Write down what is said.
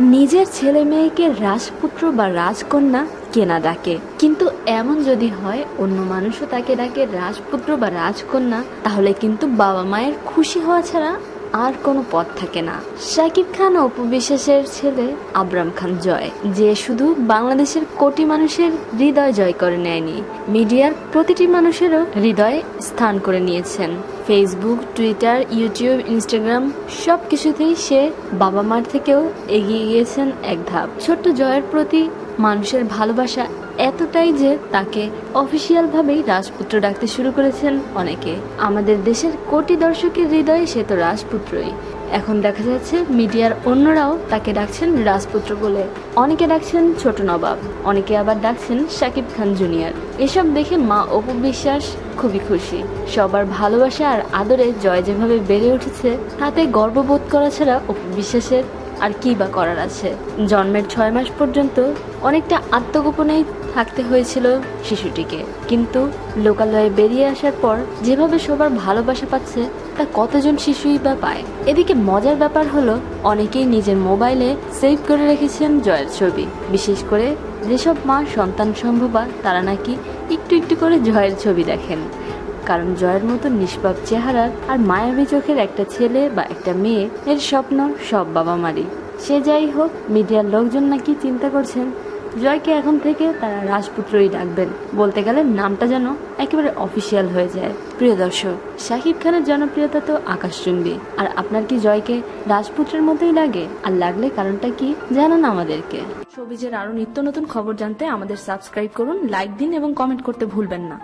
নিজের ছেলে মেয়েকে রাজপুত্র বা রাজকন্যা কেনা ডাকে। কিন্তু এমন যদি হয়, অন্য মানুষও তাকে ডাকে রাজপুত্র বা রাজকন্যা, তাহলে কিন্তু বাবা মায়ের খুশি হওয়া ছাড়া আর কোনো পথ থাকে না। শাকিব খান অপু ছেলে আবরাম খান জয়, যে শুধু বাংলাদেশের কোটি মানুষের হৃদয় জয় করে নেয়নি, মিডিয়ার প্রতিটি মানুষেরও হৃদয়ে স্থান করে নিয়েছেন। ফেসবুক টুইটার ইউটিউব ইনস্টাগ্রাম সব কিছুতেই সে বাবা মার থেকেও এগিয়ে গিয়েছেন এক ধাপ। ছোট্ট জয়ের প্রতি মানুষের ভালোবাসা এতটাই যে তাকে অফিসিয়াল ভাবেই রাজপুত্র ডাকতে শুরু করেছেন অনেকে। আমাদের দেশের কোটি দর্শকের হৃদয়ে সে তো রাজপুত্রই। এখন দেখা যাচ্ছে মিডিয়ার অন্যরাও তাকে ডাকছেন রাজপুত্র বলে। অনেকে ডাকছেন ছোট নবাব, অনেকে আবার ডাকছেন শাকিব খান জুনিয়র। এসব দেখে মা অপু বিশ্বাস খুবই খুশি। সবার ভালোবাসা আর আদরে জয় যেভাবে বেড়ে উঠেছে, তাতে গর্ববোধ করা ছাড়া অপু বিশ্বাসের আর কি বা করার আছে? জন্মের ছয় মাস পর্যন্ত অনেকটা আত্মগোপনেই থাকতে হয়েছিল শিশুটিকে। কিন্তু লোকালয়ে বেরিয়ে আসার পর যেভাবে সবার ভালোবাসা পাচ্ছে, তা কতজন শিশুই বা পায়? এদিকে মজার ব্যাপার হলো, অনেকেই নিজের মোবাইলে সেভ করে রেখেছেন জয়ের ছবি। বিশেষ করে যেসব মা সন্তান সম্ভবা, তারা নাকি একটু একটু করে জয়ের ছবি দেখেন। কারণ জয়ের মতো নিষ্পাপ চেহারার আর মায়াবী চোখের একটা ছেলে বা একটা মেয়ে এর স্বপ্ন সব বাবা মারই সে যাই হোক, মিডিয়ার লোকজন নাকি চিন্তা করছেন, জয়কে এখন থেকে তারা রাজপুত্রই ডাকবেন। বলতে গেলে নামটা যেন একেবারে অফিসিয়াল হয়ে যায়। প্রিয় দর্শক, শাকিব খানের জনপ্রিয়তা তো আকাশচুম্বী। আর আপনার কি জয়কে রাজপুত্রের মতোই লাগে? আর লাগলে কারণটা কি? জানান আমাদেরকে। সবিজের আরও নিত্য নতুন খবর জানতে আমাদের সাবস্ক্রাইব করুন, লাইক দিন এবং কমেন্ট করতে ভুলবেন না।